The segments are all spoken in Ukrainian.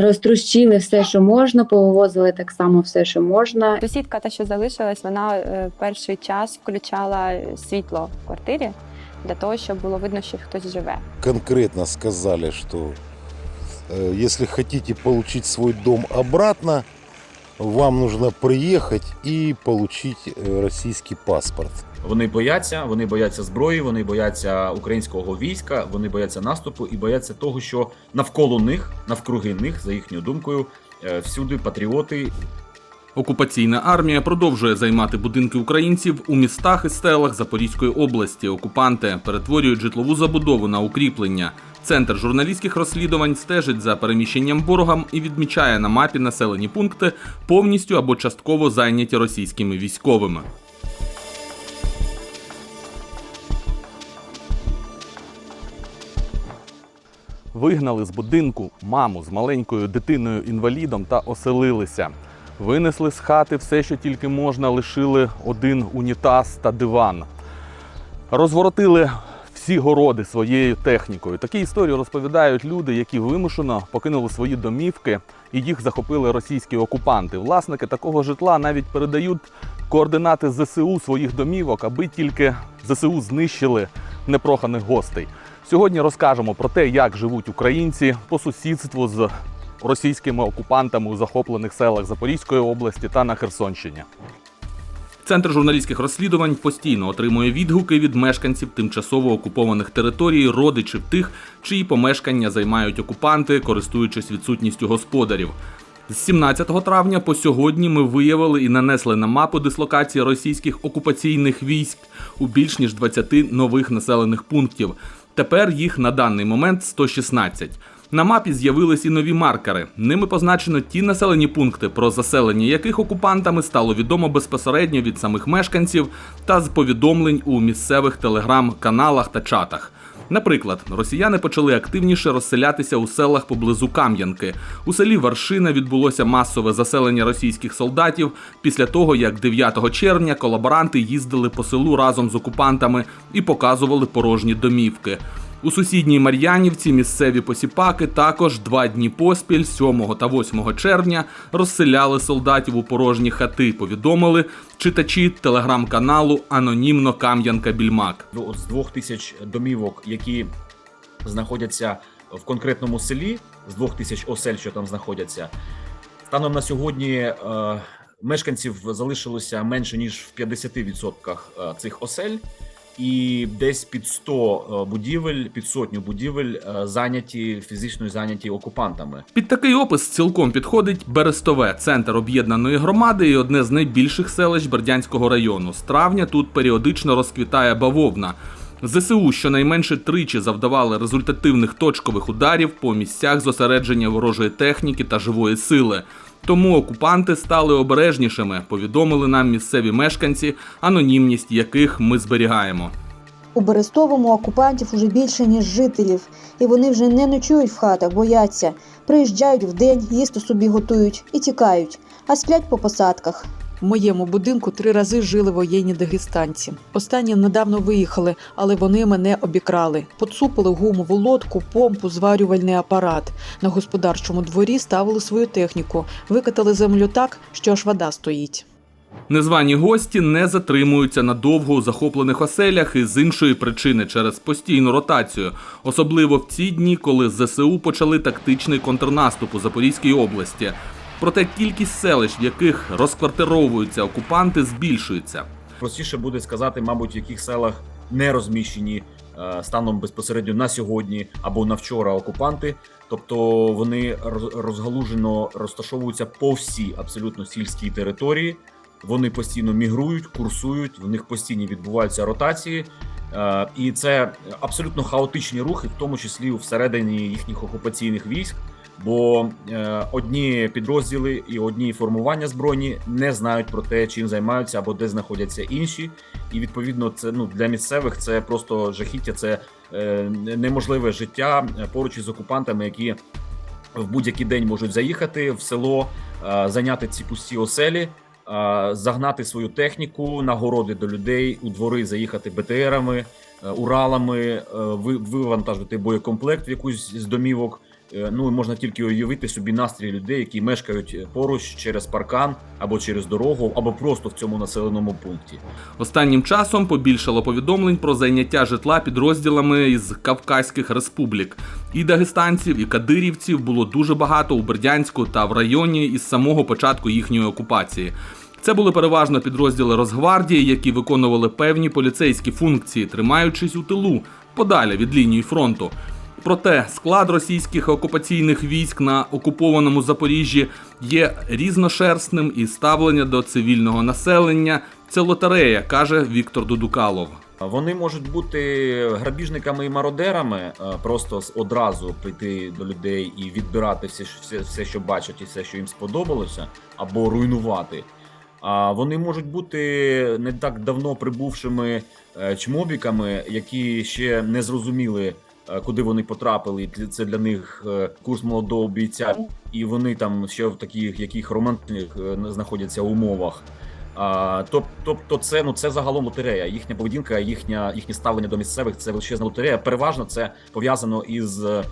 Розтрущили все, що можна, повивозили так само все, що можна. Сусідка, та що залишилась, вона е, перший час включала світло в квартирі для того, щоб було видно, що хтось живе. конкретно сказали, что э, если хотите получить свой дом обратно, вам нужно приехать и получить э, российский паспорт. Вони бояться, вони бояться зброї, вони бояться українського війська, вони бояться наступу і бояться того, що навколо них, навкруги них, за їхньою думкою, е, всюди патріоти Окупаційна армія продовжує займати будинки українців у містах і селах Запорізької області. Окупанти перетворюють житлову забудову на укріплення. Центр журналістських розслідувань стежить за переміщенням ворогам і відмічає на мапі населені пункти, повністю або частково зайняті російськими військовими. Вигнали з будинку маму з маленькою дитиною інвалідом та оселилися. Винесли з хати все, що тільки можна, лишили один унітаз та диван. Розворотили всі городи своєю технікою. Такі історії розповідають люди, які вимушено покинули свої домівки і їх захопили російські окупанти. Власники такого житла навіть передають координати ЗСУ своїх домівок, аби тільки ЗСУ знищили непроханих гостей. Сьогодні розкажемо про те, як живуть українці по сусідству з російськими окупантами у захоплених селах Запорізької області та на Херсонщині. Центр журналістських розслідувань постійно отримує відгуки від мешканців тимчасово окупованих територій, родичів тих, чиї помешкання займають окупанти, користуючись відсутністю господарів. З 17 травня по сьогодні ми виявили і нанесли на мапу дислокації російських окупаційних військ у більш ніж 20 нових населених пунктів. Тепер їх на даний момент 116. На мапі з'явились і нові маркери. Ними позначено ті населені пункти, про заселення яких окупантами стало відомо безпосередньо від самих мешканців та з повідомлень у місцевих телеграм-каналах та чатах. Наприклад, росіяни почали активніше розселятися у селах поблизу Кам'янки. У селі Варшина відбулося масове заселення російських солдатів після того, як 9 червня колаборанти їздили по селу разом з окупантами і показували порожні домівки. У сусідній Мар'янівці місцеві посіпаки також два дні поспіль, 7 та 8 червня, розселяли солдатів у порожні хати. Повідомили читачі телеграм-каналу Анонімно Кам'янка Більмак. Ну, з двох тисяч домівок, які знаходяться в конкретному селі, з двох тисяч осель, що там знаходяться, станом на сьогодні е, мешканців залишилося менше ніж в 50% е, цих осель. І десь під 100 будівель, під сотню будівель е, зайняті фізично зайняті окупантами. Під такий опис цілком підходить Берестове, центр об'єднаної громади і одне з найбільших селищ Бердянського району. З травня тут періодично розквітає бавовна. ЗСУ щонайменше тричі завдавали результативних точкових ударів по місцях зосередження ворожої техніки та живої сили. Тому окупанти стали обережнішими, повідомили нам місцеві мешканці, анонімність яких ми зберігаємо. У Берестовому окупантів уже більше, ніж жителів, і вони вже не ночують в хатах, бояться. Приїжджають вдень, їсти собі готують і тікають, а сплять по посадках. В моєму будинку три рази жили воєнні дагестанці. Останні недавно виїхали, але вони мене обікрали. Поцупили гумову лодку, помпу, зварювальний апарат. На господарчому дворі ставили свою техніку, викатали землю так, що аж вода стоїть. Незвані гості не затримуються надовго у захоплених оселях і з іншої причини через постійну ротацію, особливо в ці дні, коли ЗСУ почали тактичний контрнаступ у Запорізькій області. Проте кількість селищ, в яких розквартировуються окупанти, збільшується. Простіше буде сказати, мабуть, в яких селах не розміщені е, станом безпосередньо на сьогодні або на вчора окупанти. Тобто вони роз- розгалужено розташовуються по всій абсолютно сільській території. Вони постійно мігрують, курсують, в них постійно відбуваються ротації. Е, І це абсолютно хаотичні рухи, в тому числі всередині їхніх окупаційних військ. Бо е, одні підрозділи і одні формування збройні не знають про те, чим займаються або де знаходяться інші. І відповідно, це ну для місцевих це просто жахіття, це е, неможливе життя поруч із окупантами, які в будь-який день можуть заїхати в село, зайняти ці пусті оселі, загнати свою техніку, нагороди до людей, у двори заїхати БТРами, е, Уралами, е, вивантажити боєкомплект в якусь з домівок. Е, Ну можна тільки уявити собі настрій людей, які мешкають поруч через паркан або через дорогу, або просто в цьому населеному пункті. Останнім часом побільшало повідомлень про зайняття житла підрозділами із Кавказьких республік. І дагестанців, і кадирівців було дуже багато у Бердянську та в районі із самого початку їхньої окупації. Це були переважно підрозділи Росгвардії, які виконували певні поліцейські функції, тримаючись у тилу, подалі від лінії фронту. Проте склад російських окупаційних військ на окупованому Запоріжжі є різношерстним і ставлення до цивільного населення це лотерея, каже Віктор Дудукалов. Вони можуть бути грабіжниками і мародерами, е, просто одразу прийти до людей і відбирати все, все, все, що бачать, і все, що їм сподобалося, або руйнувати. А вони можуть бути не так давно прибувшими е, чмобіками, які ще не зрозуміли, куди вони потрапили. Це для них е, курс молодого бійця, і вони там ще в таких яких романтичних е, знаходяться умовах. А, тоб- тобто, це ну це загалом лотерея. Їхня поведінка, їхня їхнє ставлення до місцевих це величезна лотерея. Переважно це пов'язано із е,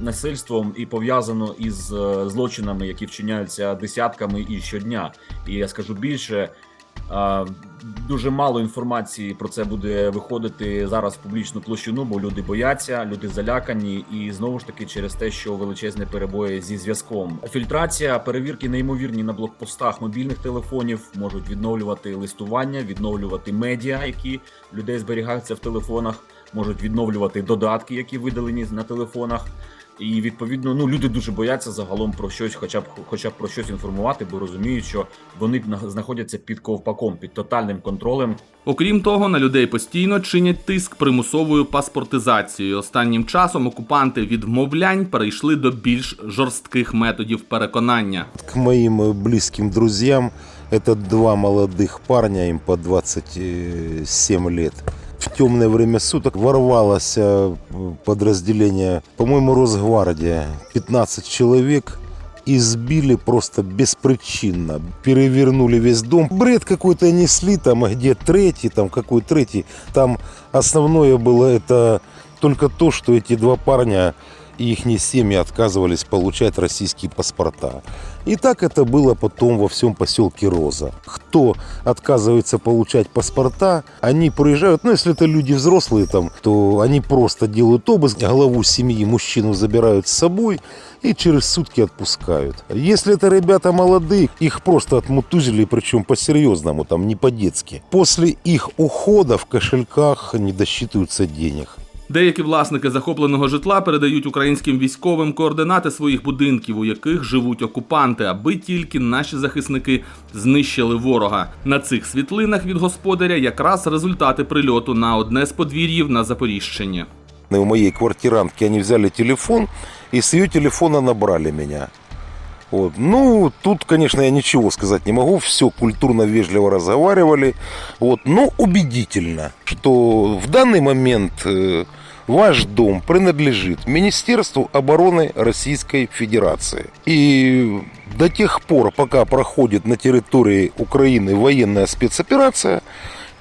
насильством і пов'язано із е, злочинами, які вчиняються десятками і щодня. І я скажу більше. Дуже мало інформації про це буде виходити зараз в публічну площину, бо люди бояться, люди залякані, і знову ж таки через те, що величезні перебої зі зв'язком. Фільтрація, перевірки неймовірні на блокпостах мобільних телефонів можуть відновлювати листування, відновлювати медіа, які людей зберігаються в телефонах, можуть відновлювати додатки, які видалені на телефонах. І відповідно, ну люди дуже бояться загалом про щось, хоча б хоча б про щось інформувати, бо розуміють, що вони на- знаходяться під ковпаком, під тотальним контролем Окрім того, на людей постійно чинять тиск примусовою паспортизацією. Останнім часом окупанти від вмовлянь перейшли до більш жорстких методів переконання. К моим э, близким друзьям, это два молодых парня, им по 27 лет. В темное время суток ворвалось э, подразделение, по-моему, Росгвардия, 15 человек, избили просто беспричинно, перевернули весь дом. Бред какой-то несли, там а где третий, там какой третий. Там основное было это только то, что эти два парня и их семьи отказывались получать российские паспорта. И так это было потом во всем поселке Роза. Кто отказывается получать паспорта, они проезжают, ну если это люди взрослые там, то они просто делают обыск, главу семьи, мужчину забирают с собой и через сутки отпускают. Если это ребята молодые, их просто отмутузили, причем по-серьезному, там не по-детски. После их ухода в кошельках не досчитываются денег. Деякі власники захопленого житла передають українським військовим координати своїх будинків, у яких живуть окупанти, аби тільки наші захисники знищили ворога. На цих світлинах від господаря якраз результати прильоту на одне з подвір'їв на Запоріжчині. у моей квартирантки они взяли телефон и с ее телефона набрали меня. Вот. Ну, тут, конечно, я ничего сказать не могу. Все культурно, вежливо разговаривали. Вот. Но убедительно, что в данный момент э, ваш дом принадлежит Министерству обороны Российской Федерации. И до тех пор, пока проходит на территории Украины военная спецоперация,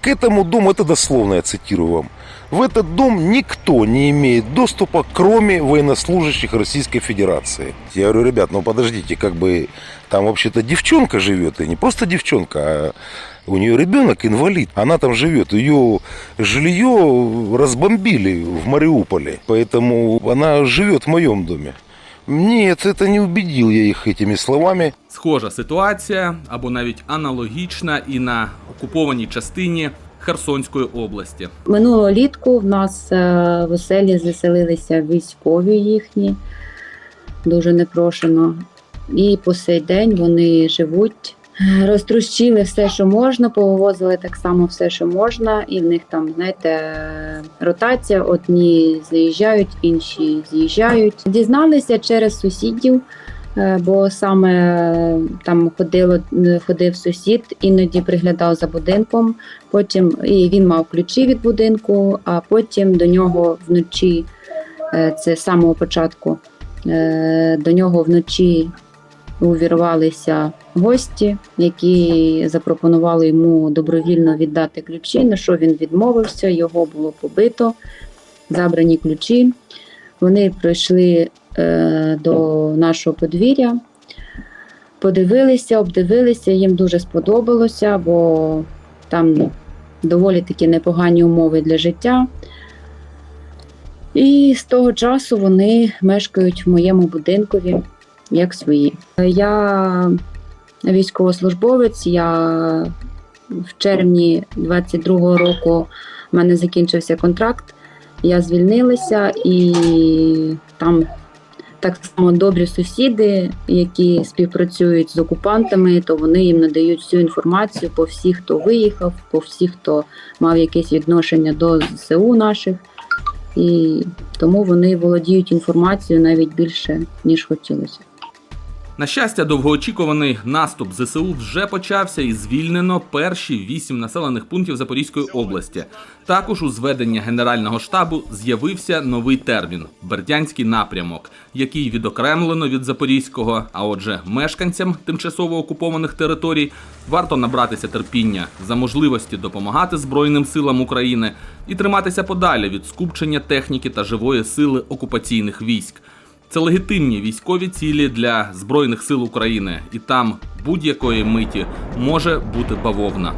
к этому дому, это дословно я цитирую вам, в этот дом никто не имеет доступа, кроме военнослужащих Российской Федерации. Я говорю, ребят, ну подождите, как бы там вообще-то девчонка живет, и не просто девчонка, а у нее ребенок инвалид. Она там живет. Ее жилье разбомбили в Мариуполе. Поэтому она живет в моем доме. Нет, это не убедил я их этими словами. Схожа ситуація або навіть аналогічна і на окупованій частині Херсонської області. Минулого літку в нас е, в оселі заселилися військові їхні, дуже непрошено. І по сей день вони живуть, розтрущили все, що можна, повивозили так само все, що можна, і в них там, знаєте, ротація: одні заїжджають, інші з'їжджають. Дізналися через сусідів. Е, Бо саме е, там ходило, ходив сусід, іноді приглядав за будинком. Потім і він мав ключі від будинку, а потім до нього вночі, е, це з самого початку, е, до нього вночі увірвалися гості, які запропонували йому добровільно віддати ключі, на що він відмовився, його було побито, забрані ключі. Вони пройшли е, до нашого подвір'я. Подивилися, обдивилися, їм дуже сподобалося, бо там доволі такі непогані умови для життя. І з того часу вони мешкають в моєму будинкові як свої. Я військовослужбовець, я в червні 22-го року в мене закінчився контракт. Я звільнилася і там так само добрі сусіди, які співпрацюють з окупантами, то вони їм надають всю інформацію по всіх, хто виїхав, по всіх, хто мав якесь відношення до ЗСУ наших. І тому вони володіють інформацією навіть більше, ніж хотілося. На щастя, довгоочікуваний наступ ЗСУ вже почався і звільнено перші вісім населених пунктів Запорізької області. Також у зведення Генерального штабу з'явився новий термін Бердянський напрямок, який відокремлено від Запорізького. А отже, мешканцям тимчасово окупованих територій варто набратися терпіння за можливості допомагати Збройним силам України і триматися подалі від скупчення техніки та живої сили окупаційних військ. Це легітимні військові цілі для Збройних сил України, і там будь-якої миті може бути бавовна.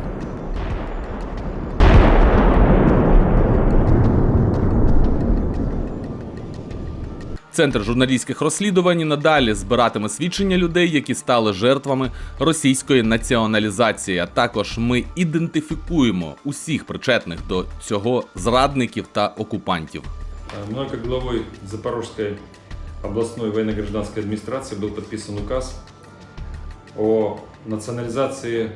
Центр журналістських розслідувань надалі збиратиме свідчення людей, які стали жертвами російської націоналізації. А також ми ідентифікуємо усіх причетних до цього зрадників та окупантів. Мной как главой Запорожской областной военно-гражданской администрации был подписан указ о национализации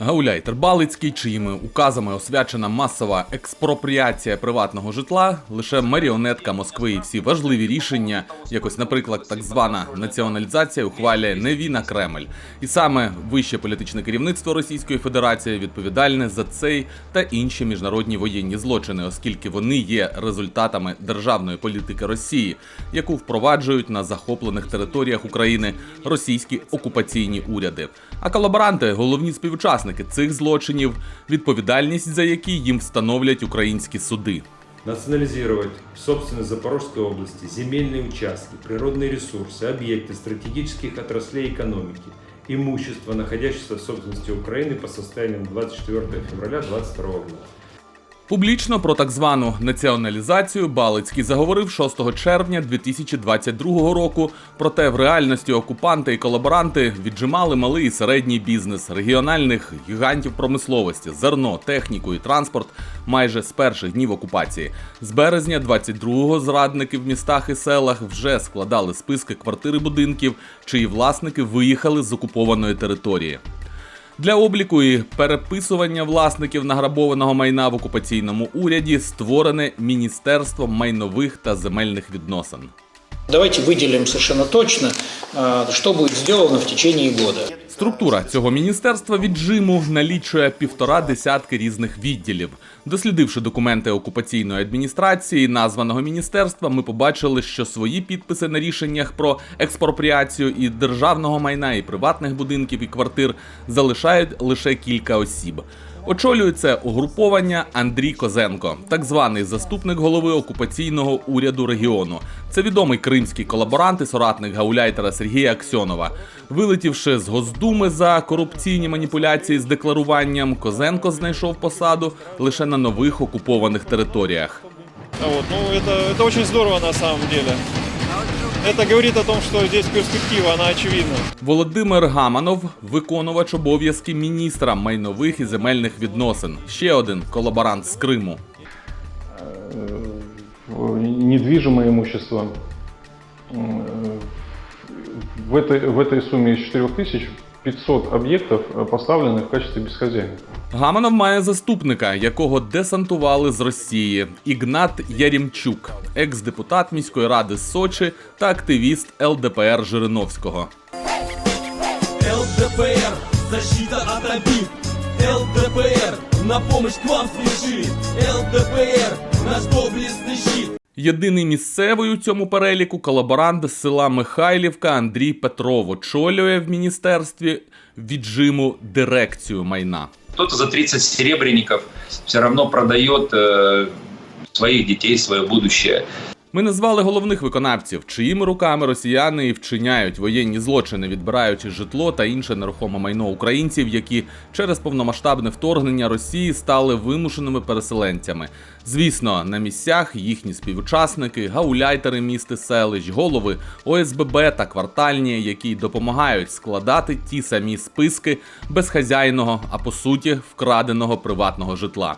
Гауляйтер Балицький, чиїми указами освячена масова експропріація приватного житла, лише маріонетка Москви і всі важливі рішення, якось, наприклад, так звана націоналізація, ухвалює не він, а Кремль. І саме вище політичне керівництво Російської Федерації відповідальне за цей та інші міжнародні воєнні злочини, оскільки вони є результатами державної політики Росії, яку впроваджують на захоплених територіях України російські окупаційні уряди. А колаборанти головні співучасники цих злочинів, відповідальність за які їм встановлять українські суди. национализировать в собственность Запорожской области земельные участки, природные ресурсы, объекты стратегических отраслей экономики, имущество, находящееся в собственности Украины по состоянию на 24 февраля 2022 года. Публічно про так звану націоналізацію Балицький заговорив 6 червня 2022 року. Проте в реальності окупанти і колаборанти віджимали малий і середній бізнес регіональних гігантів промисловості, зерно, техніку і транспорт майже з перших днів окупації. З березня 22-го зрадники в містах і селах вже складали списки квартир і будинків, чиї власники виїхали з окупованої території. Для обліку і переписування власників награбованого майна в окупаційному уряді створене Міністерство майнових та земельних відносин. Давайте выделим совершенно точно, что будет сделано в течение года. Структура цього міністерства віджиму налічує півтора десятки різних відділів. Дослідивши документи окупаційної адміністрації названого міністерства, ми побачили, що свої підписи на рішеннях про експропріацію і державного майна, і приватних будинків і квартир залишають лише кілька осіб. Очолює це угруповання Андрій Козенко, так званий заступник голови окупаційного уряду регіону. Це відомий кримський колаборант і соратник гауляйтера Сергія Аксьонова. Вилетівши з Госдуми за корупційні маніпуляції з декларуванням, Козенко знайшов посаду лише на нових окупованих територіях. Вот, ну, это, это очень здорово на самом деле. Це говорить о том, що здесь перспектива, вона очевидна. Володимир Гаманов, виконувач обов'язки міністра майнових і земельних відносин. Ще один колаборант з Криму. Э, э, Недвіжиме имущество э, в этой, в этой сумі з 4 тысяч 500 об'єктів э, поставлених в качестві безхазяйних. Гаманов має заступника, якого десантували з Росії. Ігнат Ярімчук, екс-депутат міської ради Сочі та активіст ЛДПР Жириновського. ЛДПР защита от обид. ЛДПР на помощь вам спешит. ЛДПР наш доблестный щит. Єдиний місцевий у цьому переліку колаборант з села Михайлівка Андрій Петров очолює в міністерстві віджиму дирекцію майна. Кто-то за 30 серебряників все одно продає своїх дітей, своє будущее. Ми назвали головних виконавців, чиїми руками росіяни і вчиняють воєнні злочини, відбираючи житло та інше нерухоме майно українців, які через повномасштабне вторгнення Росії стали вимушеними переселенцями. Звісно, на місцях їхні співучасники, гауляйтери міст і селищ, голови ОСББ та квартальні, які допомагають складати ті самі списки безхазяйного, а по суті вкраденого приватного житла.